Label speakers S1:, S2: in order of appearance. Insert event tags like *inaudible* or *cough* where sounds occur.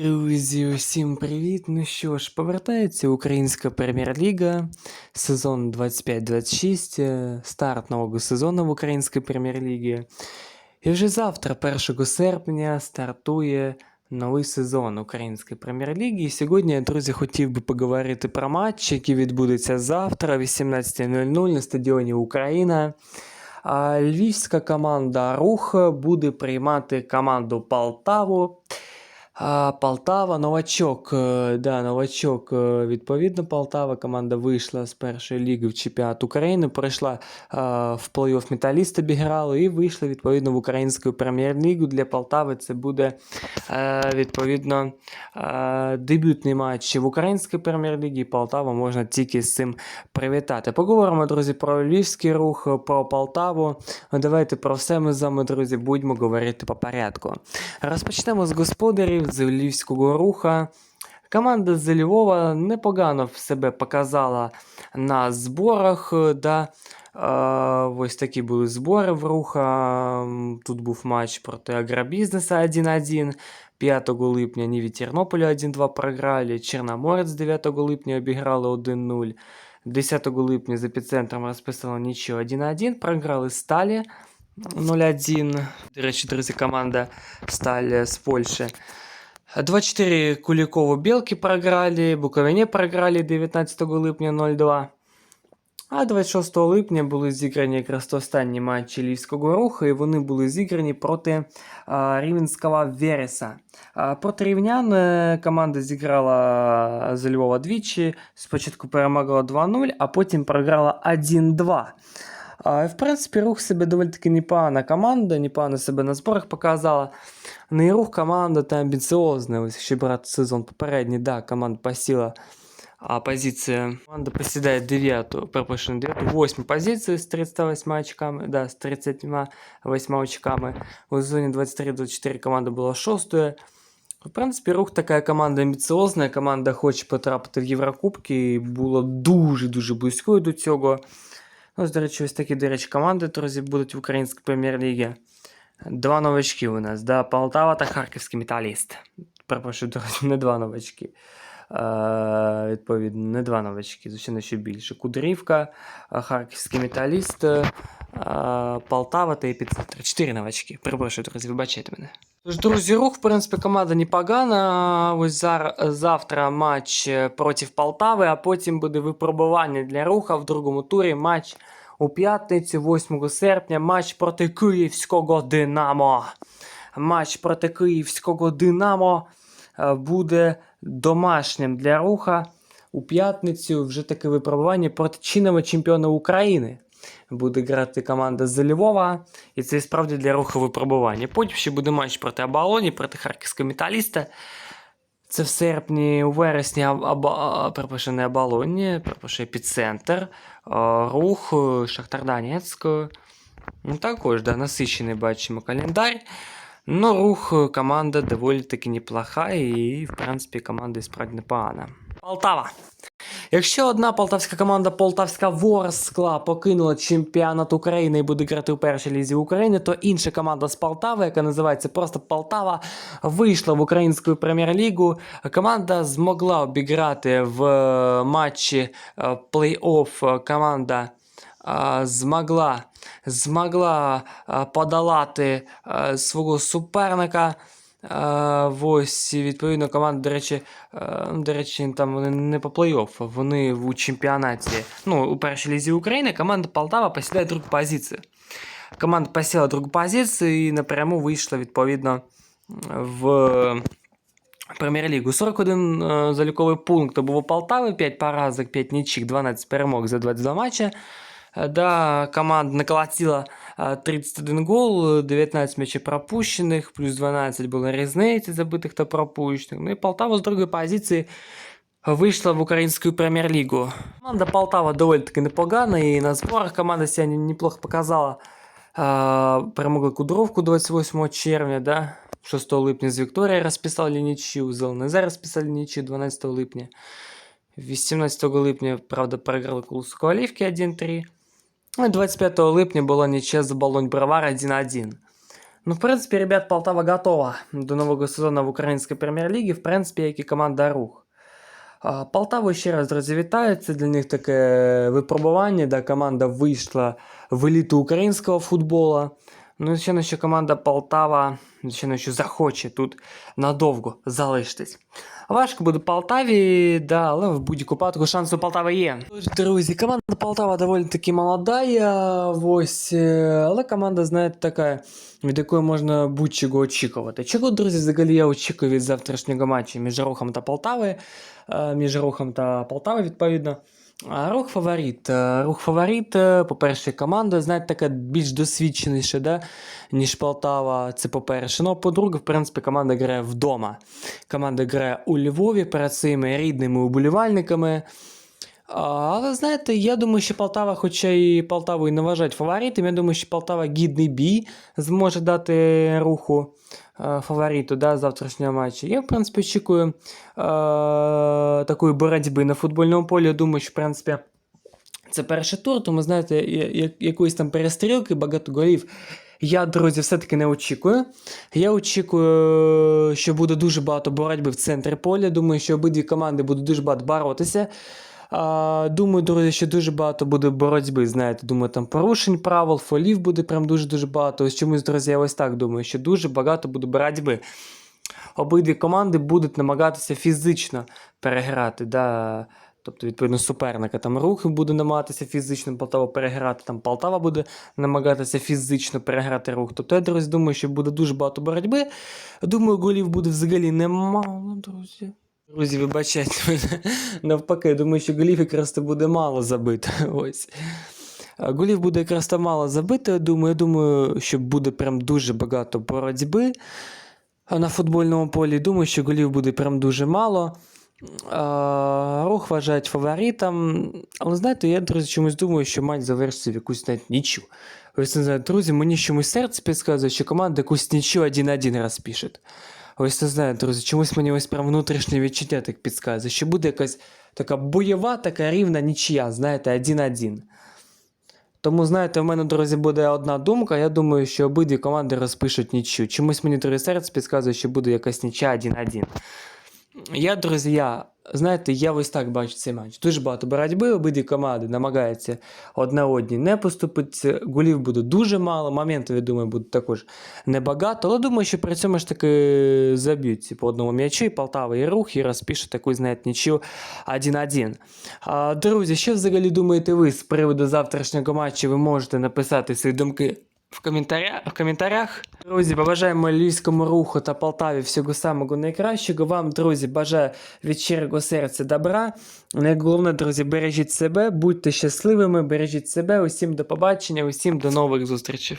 S1: Друзі, усім привіт! Ну що ж, повертається Українська прем'єр-ліга, сезон 25-26, е, старт нового сезону в Українській прем'єр-лігі. І вже завтра, 1 серпня, стартує новий сезон Української прем'єр-ліги. І сьогодні, я, друзі, хотів би поговорити про матч, який відбудеться завтра, о 18.00 на стадіоні Україна. Львівська команда Рух буде приймати команду Полтаву. А, Полтава, новачок. е, Да, новачок. е, Відповідно, Полтава команда вийшла з першої ліги в чемпіонат України, пройшла а, в плей-офф металіст обіграли і вийшла відповідно в українську прем'єр-лігу. Для Полтави це буде е, відповідно е, дебютний матч в українській прем'єр-лігі. Полтава можна тільки з цим привітати. Поговоримо, друзі, про львівський рух, про Полтаву. Давайте про все ми з вами, друзі, будемо говорити по порядку. Розпочнемо з господарів, з львівського руха. Команда з Львова непогано себе показала на зборах. Да. Ось такі були збори в руха. Тут був матч проти Агробізнеса 1-1. 5 липня Ніві Тернополя 1-2 програли. Чорноморець 9 липня обіграли 1-0. 10 липня з епіцентром розписали нічого 1-1. Програли Сталі 0-1. До речі, друзі, команда Сталь з Польщі. 24 Кулікову Білки програли, Буковині програли 19 липня 0-2. А 26 липня були зіграні якраз останні матчі Львівського руху, і вони були зіграні проти а, Рівненського Вереса. А, проти рівнян е, команда зіграла з Львова двічі. Спочатку перемогла 2-0, а потім програла 1-2. А, в принципі, рух себе доволі таки непогана команда, непогано себе на зборах показала. Ну і рух команда та амбіціозна. Ось якщо брати сезон попередній, да, команда посіла а позиция. Команда посідає 9, перепрошую, 9, 8 позицію з 38 очками, да, з 38 очками. У сезоні 23-24 команда була 6. В принципі, рух така команда амбіціозна, команда хоче потрапити в Єврокубки і була дуже-дуже близькою до цього. Ось, до речі, ось такі, до речі, команди, друзі, будуть в українській прем'єр-лігі. Два новачки у нас, да, Полтава та Харківський металіст. Перепрошую, друзі, не два новачки. Е, відповідно, не два новачки, звичайно, ще більше. Кудрівка, е, Харківський металіст, е, Полтава та епіцентр. Чотири новачки. Перепрошую, друзі, вибачайте мене. Тож, друзі, рух, в принципі, команда непогана. Ось зар, завтра матч е, проти Полтави, а потім буде випробування для руха в другому турі. Матч у п'ятницю, 8 серпня, матч проти Київського Динамо. Матч проти Київського Динамо е, буде домашнім для руха у п'ятницю. Вже таке випробування проти чинного чемпіона України. Буде грати команда з Львова, і це справді для руху випробування. Потім ще буде матч проти Абалоні, проти Харківського металіста. Це в серпні, у вересні, аба, перепрошую, не Абалоні, перепрошую, епіцентр, рух, е, Шахтар Донецьк. Ну, також, да, насичений бачимо календар. Ну, рух е, команда доволі таки неплоха, і, в принципі, команда і справді непогана. Полтава. Якщо одна полтавська команда Полтавська Ворскла покинула чемпіонат України і буде грати у першій лізі України, то інша команда з Полтави, яка називається просто Полтава, вийшла в українську прем'єр-лігу. Команда змогла обіграти в е, матчі е, плей-офф команда. е, Змогла, змогла подолати свого суперника. Е, Ось, відповідно, команда, до речі, е, до речі, там вони не по плей-офф, вони у чемпіонаті. Ну, у першій лізі України команда Полтава посідає другу позицію. Команда посіла другу позицію і напряму вийшла, відповідно, в Прем'єр-лігу. 41 е, заліковий пункт був у Полтави, 5 поразок, 5 нічик, 12 перемог за 22 матчі. Е, Да, команда наколотила е, 31 гол, 19 м'ячів пропущених, плюс 12 було різниці забитих та пропущених. Ну і Полтава з другої позиції вийшла в українську прем'єр-лігу. Команда Полтава доволі таки непогана, і на зборах команда себе неплохо показала. Е, Перемогли Кудровку 28 червня, да? 6 липня з Вікторією розписали нічию, з ЛНЗ розписали нічию 12 липня. 18 липня, правда, програли Кулусу Ковалівки 1-3. Ну, і 25 липня була нічия за Болонь Бровар 1-1. Ну, в принципі, ребят, Полтава готова до нового сезону в українській прем'єр-лігі, в принципі, як і команда Рух. А, Полтаву ще раз. Це для них таке випробування, де команда вийшла в еліту українського футболу. Ну, звичайно, що команда Полтава, звичайно, що захоче тут надовго залишитись. Важко буде Полтаві, да, але в будь-яку випадку шанс у Полтави є. Друзі, команда Полтава доволі таки молода, ось, е, але команда, знаєте, така, від якої можна будь-чого очікувати. Чого, друзі, взагалі я очікую від завтрашнього матчу між Рухом та Полтави, е, між Рухом та Полтави, відповідно. Рух фаворит. Е, Рух фаворит, е, по-перше, команда, знаєте, така більш досвідченіша, да, ніж Полтава. Це по-перше. Ну, по-друге, в принципі, команда грає вдома. Команда грає у Львові перед своїми рідними уболівальниками. Але знаєте, я думаю, що Полтава, хоча і Полтаву і не вважають фаворитом, я думаю, що Полтава гідний бій зможе дати руху е, фавориту да, завтрашнього матчу. Я, в принципі, очікую е, такої боротьби на футбольному полі. Я думаю, що, в принципі, це перший тур, тому, знаєте, якоїсь там перестрілки, багато голів. Я, друзі, все-таки не очікую. Я очікую, що буде дуже багато боротьби в центрі поля. Думаю, що обидві команди будуть дуже багато боротися. А, думаю, друзі, що дуже багато буде боротьби. Знаєте, думаю, там порушень правил, фолів буде прям дуже-дуже багато. Ось чомусь, друзі, я ось так думаю, що дуже багато буде боротьби. Обидві команди будуть намагатися фізично переграти. Да? Тобто, відповідно, суперника. Там рух буде намагатися фізично Полтаву переграти, там Полтава буде намагатися фізично переграти рух. Тобто, я, друзі, думаю, що буде дуже багато боротьби. Думаю, голів буде взагалі немало, друзі. Друзі, вибачайте мене. Навпаки, я думаю, що голів якраз то буде мало забито. *laughs* Ось. Голів буде якраз то мало забито, я думаю. Я думаю, що буде прям дуже багато боротьби на футбольному полі. Думаю, що голів буде прям дуже мало. Рух вважають фаворитом. Але знаєте, я, друзі, чомусь думаю, що матч завершиться в якусь навіть нічю. Ось не знаю, друзі, мені чомусь серце підказує, що команда якусь нічю 1-1 розпише. Ось не знаю, друзі, чомусь мені ось прям внутрішнє відчуття так підказує, що буде якась така бойова, така рівна нічия, знаєте, 1-1. Тому, знаєте, в мене, друзі, буде одна думка. Я думаю, що обидві команди розпишуть нічю. Чомусь мені друге серце підказує, що буде якась нічия 1-1. Я, друзі, я, знаєте, я ось так бачу цей матч. Дуже багато боротьби, обидві команди намагаються одна одній не поступити. Голів буде дуже мало, моментів, я думаю, буде також небагато. Але думаю, що при цьому ж таки заб'ють по одному м'ячу, і Полтава, і рух, і розпише таку, знаєте, нічю 1-1. Друзі, що взагалі думаєте ви з приводу завтрашнього матчу? Ви можете написати свої думки в коментарях. В коментарях. Друзі, побажаємо львівському руху та Полтаві всього самого найкращого. Вам, друзі, бажаю від щирого серця добра. Найголовне, друзі, бережіть себе, будьте щасливими, бережіть себе. Усім до побачення, усім до нових зустрічей.